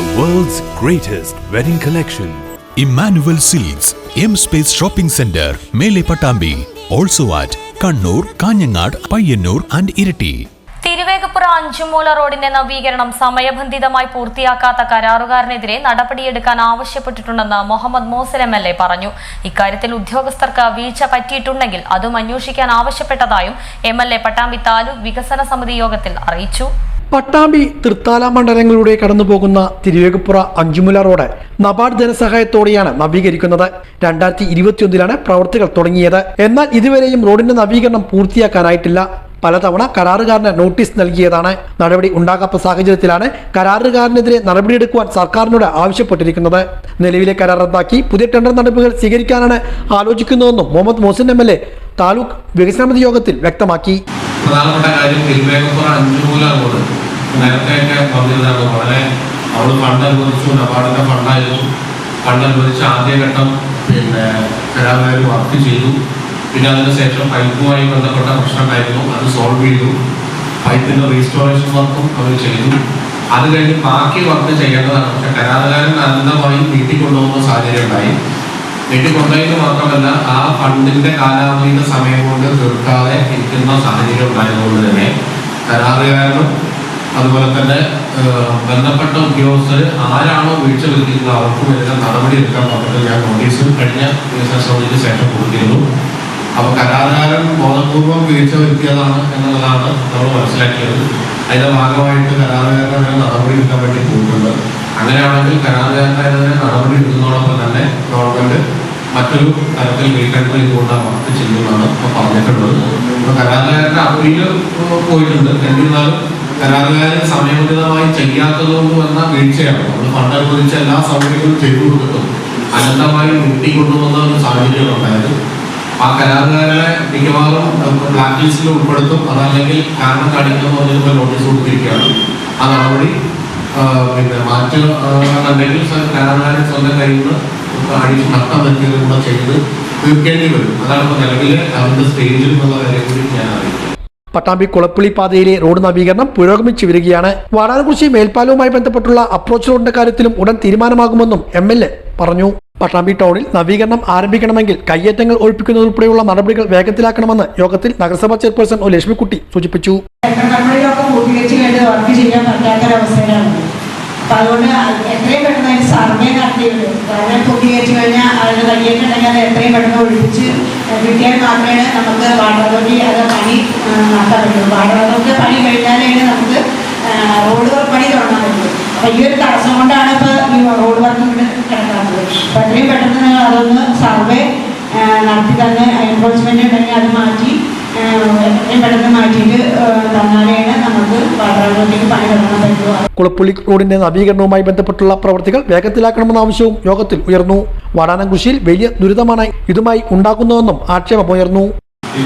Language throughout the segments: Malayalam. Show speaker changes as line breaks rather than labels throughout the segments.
The world's greatest wedding collection.
Emmanuel silks M Space Shopping Center, Mele Patambi. Also at Kannur, Kanyangad, Payyanur and Irati.
Thiruvegappura Anchumoola റോഡിന്റെ നവീകരണം സമയബന്ധിതമായി പൂർത്തിയാക്കാത്ത കരാറുകാരനെതിരെ നടപടിയെടുക്കാൻ ആവശ്യപ്പെട്ടിട്ടുണ്ടെന്ന് Muhammad Muhsin M L A പറഞ്ഞു ഇക്കാര്യത്തിൽ ഉദ്യോഗസ്ഥർക്ക് വീഴ്ച പറ്റിയിട്ടുണ്ടെങ്കിൽ അതും അന്വേഷിക്കാൻ ആവശ്യപ്പെട്ടതായും M L A Pattambi taluk വികസന സമിതി യോഗത്തിൽ അറിയിച്ചു
പട്ടാമ്പി തൃത്താല മണ്ഡലങ്ങളിലൂടെ കടന്നുപോകുന്ന തിരുവേഗപ്പുറ അഞ്ചുമുല റോഡ് നബാർഡ് ജനസഹായത്തോടെയാണ് നവീകരിക്കുന്നത്. രണ്ടായിരത്തി ഇരുപത്തിയൊന്നിലാണ് പ്രവർത്തികൾ തുടങ്ങിയത്. എന്നാൽ ഇതുവരെയും റോഡിന്റെ നവീകരണം പൂർത്തിയാക്കാനായിട്ടില്ല. പലതവണ കരാറുകാരന് നോട്ടീസ് നൽകിയതാണ്. നടപടി ഉണ്ടാകാത്ത സാഹചര്യത്തിലാണ് കരാറുകാരനെതിരെ നടപടിയെടുക്കുവാൻ സർക്കാരിനോട് ആവശ്യപ്പെട്ടിരിക്കുന്നത്. നിലവിലെ കരാർ റദ്ദാക്കി പുതിയ ടെൻഡർ നടപടികൾ സ്വീകരിക്കാനാണ് ആലോചിക്കുന്നതെന്നും മുഹമ്മദ് മോസിൻ എ താലൂക്ക് വികസനമിതി യോഗത്തിൽ വ്യക്തമാക്കി.
പ്രധാനപ്പെട്ട കാര്യം തിരുവേഗപ്പുറ അഞ്ചുമൂല റോഡ് നേരത്തെയൊക്കെ പറഞ്ഞതാണ് വളരെ അവൾ ഫണ്ട് അനുവദിച്ചു നബാർഡിന്റെ ഫണ്ടായിരുന്നു ഫണ്ട് അനുവദിച്ച ആദ്യഘട്ടം പിന്നെ കരാറുകാർ വർക്ക് ചെയ്തു. പിന്നെ അതിനുശേഷം പൈപ്പുമായി ബന്ധപ്പെട്ട പ്രശ്നമുണ്ടായിരുന്നു അത് സോൾവ് ചെയ്തു. പൈപ്പിന്റെ റീസ്റ്റോറേഷൻ വർക്കും അവർ ചെയ്തു. അത് കഴിഞ്ഞ് ബാക്കി വർക്ക് ചെയ്യേണ്ടതാണ്. പക്ഷെ കരാറുകാരൻ അനന്തമായി നീട്ടിക്കൊണ്ടുപോകുന്ന സാഹചര്യം ഉണ്ടായി. നീട്ടിക്കൊണ്ടതിന് മാത്രമല്ല ആ ഫണ്ടിന്റെ കാലാവധിയുടെ സമയം കൊണ്ട് തീർക്കാതെ ഇരിക്കുന്ന സാഹചര്യം ഉണ്ടായതുകൊണ്ട് തന്നെ കരാറുകാരനും അതുപോലെ തന്നെ ബന്ധപ്പെട്ട ഉദ്യോഗസ്ഥർ ആരാണോ വീഴ്ച വരുത്തിയിരുന്നത് അവർക്കും ഇതിന്റെ നടപടി എടുക്കാൻ പറഞ്ഞിട്ട് ഞാൻ നോട്ടീസ് കഴിഞ്ഞ സമിതിക്ക് ശേഷം കൊടുത്തിരുന്നു. അപ്പോൾ കരാറുകാരൻ ബോധപൂർവം വീഴ്ച വരുത്തിയതാണ് എന്നുള്ളതാണ് നമ്മൾ മനസ്സിലാക്കിയത്. അതിന്റെ ഭാഗമായിട്ട് കരാറുകാരനെ നടപടി എടുക്കാൻ വേണ്ടി പോയിട്ടുണ്ട്. അങ്ങനെയാണെങ്കിൽ കരാറുകാരനെ നടപടി എടുക്കുന്നതോടൊപ്പം തന്നെ ഗവൺമെന്റ് മറ്റൊരു തരത്തിൽ റീകൺട്രോൾ ചെയ്തുകൊണ്ട് വർക്ക് ചെയ്യുന്നതാണ് ഇപ്പോൾ പറഞ്ഞിട്ടുള്ളത്. ഇപ്പോൾ കരാറുകാരന്റെ അപ്പീൽ പോയിട്ടുണ്ട്. എന്നിരുന്നാലും കരാറുകാരൻ സമയബന്ധിതമായി ചെയ്യാത്തതുകൊണ്ട് വന്ന വീഴ്ചയാണ്. നമ്മൾ ഫണ്ട് അനുവദിച്ച എല്ലാ സൗകര്യങ്ങളും ചെയ്തു കൊടുത്തിട്ടും അനന്തമായി നീട്ടിക്കൊണ്ടുവന്ന ഒരു സാഹചര്യം ഉണ്ടായത്. ആ കരാറുകാരെ മിക്കവാറും ബ്ലാക്ക് ലിസ്റ്റിൽ ഉൾപ്പെടുത്തും. അതല്ലെങ്കിൽ കാരണം കാണിക്കുന്ന പറഞ്ഞിട്ട് നോട്ടീസ് കൊടുത്തിരിക്കുകയാണ്. ആ നടപടി പിന്നെ മാറ്റുന്നുണ്ടെങ്കിൽ കരാറുകാരൻ സ്വന്തം കയ്യിൽ നിന്ന് അടിച്ച് നഷ്ടം വരുത്തിയത് കൂടെ ചെയ്ത് തീർക്കേണ്ടി വരും. അതാണ് ഇപ്പോൾ നിലവിൽ അവരുടെ സ്റ്റേജിൽ എന്നുള്ള കാര്യം കൂടി ഞാൻ അറിയിക്കും
പട്ടാമ്പി കുളപ്പുള്ളി പാതയിലെ റോഡ് നവീകരണം പുരോഗമിച്ചു വരികയാണ്. വാടാനക്കുറിശി മേൽപ്പാലവുമായി ബന്ധപ്പെട്ടുള്ള അപ്രോച്ച് റോഡിന്റെ കാര്യത്തിലും ഉടൻ തീരുമാനമാകുമെന്നും എം എൽ എ പറഞ്ഞു. പട്ടാമ്പി ടൗണിൽ നവീകരണം ആരംഭിക്കണമെങ്കിൽ കയ്യേറ്റങ്ങൾ ഒഴിപ്പിക്കുന്നതുൾപ്പെടെയുള്ള നടപടികൾ വേഗത്തിലാക്കണമെന്ന് യോഗത്തിൽ നഗരസഭാ ചെയർപേഴ്സൺ ഒ ലക്ഷ്മിക്കുട്ടി സൂചിപ്പിച്ചു.
വർക്ക് ചെയ്യാൻ പറ്റാത്തൊരവസ്ഥയിലാണ്. അപ്പം അതുകൊണ്ട് എത്രയും പെട്ടെന്ന് അതിന് സർവേ നടത്തിയുള്ളൂ സർവേ പൂർത്തീകരിച്ച് കഴിഞ്ഞാൽ അതിന് കയ്യേറ്റുണ്ടെങ്കിൽ അത് എത്രയും പെട്ടെന്ന് ഒഴിപ്പിച്ച് കിട്ടിയാൽ മാത്രമേ നമുക്ക് വാട്ടർ അതോറിറ്റി അത് പണി നടത്താൻ പറ്റുള്ളൂ വാട്ടർ അതോറിറ്റി പണി കഴിഞ്ഞാലാണ് നമുക്ക് റോഡ് പണി തുടങ്ങാൻ പറ്റുള്ളൂ അപ്പം ഈ ഒരു തടസ്സം കൊണ്ടാണ് ഇപ്പോൾ ഈ റോഡ് വർക്ക് ഇവിടെ കിടക്കാത്തത് അപ്പം എത്രയും പെട്ടെന്ന് നിങ്ങൾ അതൊന്ന് സർവേ നടത്തി തന്നെ എൻഫോഴ്സ്മെന്റ് ഉണ്ടെങ്കിൽ അത് മാറ്റി എത്രയും പെട്ടെന്ന് മാറ്റിയിട്ട് തന്നാലാണ് നമുക്ക് വാട്ടർ അതോറിറ്റിക്ക് പണി തുടങ്ങാൻ പറ്റുള്ളൂ
കുളപ്പുള്ളി റോഡിന്റെ നവീകരണവുമായി ബന്ധപ്പെട്ടുള്ള പ്രവർത്തികൾ വേഗത്തിലാക്കണമെന്ന ആവശ്യവും യോഗത്തിൽ ഉയർന്നു. വാടാനംകുശിയിൽ വലിയ ദുരിതമാണ് ഇതുമായി ഉണ്ടാക്കുന്നതെന്നും ആക്ഷേപമുയർന്നു
ഈ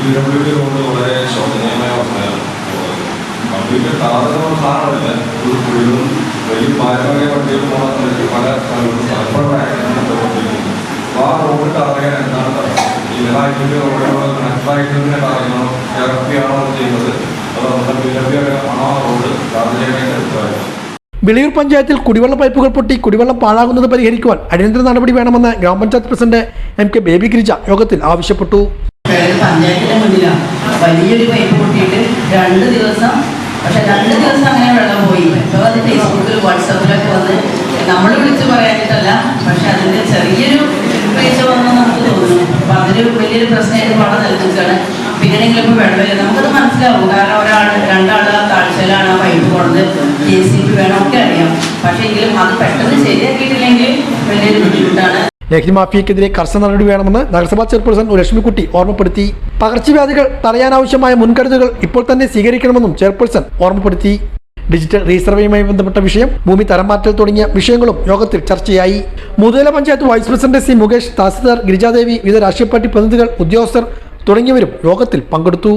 വിളയൂർ പഞ്ചായത്തിൽ കുടിവെള്ള പൈപ്പുകൾ പൊട്ടി കുടിവെള്ളം പാഴാകുന്നത് പരിഹരിക്കുവാൻ അടിയന്തര നടപടി വേണമെന്ന് gram panchayat president M K Baby Girija യോഗത്തിൽ ആവശ്യപ്പെട്ടു.
പഞ്ചായത്തിന്റെ മുന്നിലാണ്. വലിയൊരു പൈപ്പ് പൊട്ടിയിട്ട് രണ്ട് ദിവസം പക്ഷെ രണ്ട് ദിവസം അങ്ങനെ വെള്ളം പോയി ഇപ്പോൾ അത് ഫേസ്ബുക്കിൽ വാട്സപ്പിലൊക്കെ വന്ന് നമ്മൾ വിളിച്ച് പറയാനിട്ടല്ല പക്ഷെ അതിന്റെ ചെറിയൊരു പൈസ വന്നു നമുക്ക് തോന്നുന്നു. അപ്പൊ അതൊരു വലിയൊരു പ്രശ്നമായിട്ട് പണം നൽകുകയാണ് പിന്നീടെങ്കിലും ഇപ്പോൾ വെള്ളമില്ല നമുക്കത് മനസ്സിലാവും. കാരണം ഒരാൾ രണ്ടാൾ താഴ്ചയിലാണ് ആ പൈപ്പ് പോണത്. ജെ സി ബി വേണം ഒക്കെ അറിയാം. പക്ഷേ എങ്കിലും അത് പെട്ടെന്ന് ശരിയാക്കിയിട്ടില്ലെങ്കിൽ വലിയൊരു ബുദ്ധിമുട്ടാണ്.
ലഹരി മാഫിയക്കെതിരെ കർശന നടപടി വേണമെന്ന് നഗരസഭാ ചെയർപേഴ്സൺ ലക്ഷ്മിക്കുട്ടി ഓർമ്മപ്പെടുത്തി. പകർച്ചവ്യാധികൾ തടയാനാവശ്യമായ മുൻകരുതലുകൾ ഇപ്പോൾ തന്നെ സ്വീകരിക്കണമെന്നും ചെയർപേഴ്സൺ ഓർമ്മപ്പെടുത്തി. ഡിജിറ്റൽ റീസർവേയുമായി ബന്ധപ്പെട്ട വിഷയം ഭൂമി തരംമാറ്റൽ തുടങ്ങിയ വിഷയങ്ങളും യോഗത്തിൽ ചർച്ചയായി. Muthala panchayat vice president C Mukesh tahsildar Girija Devi വിവിധ രാഷ്ട്രീയ പാർട്ടി പ്രതിനിധികൾ ഉദ്യോഗസ്ഥർ തുടങ്ങിയവരും യോഗത്തിൽ പങ്കെടുത്തു.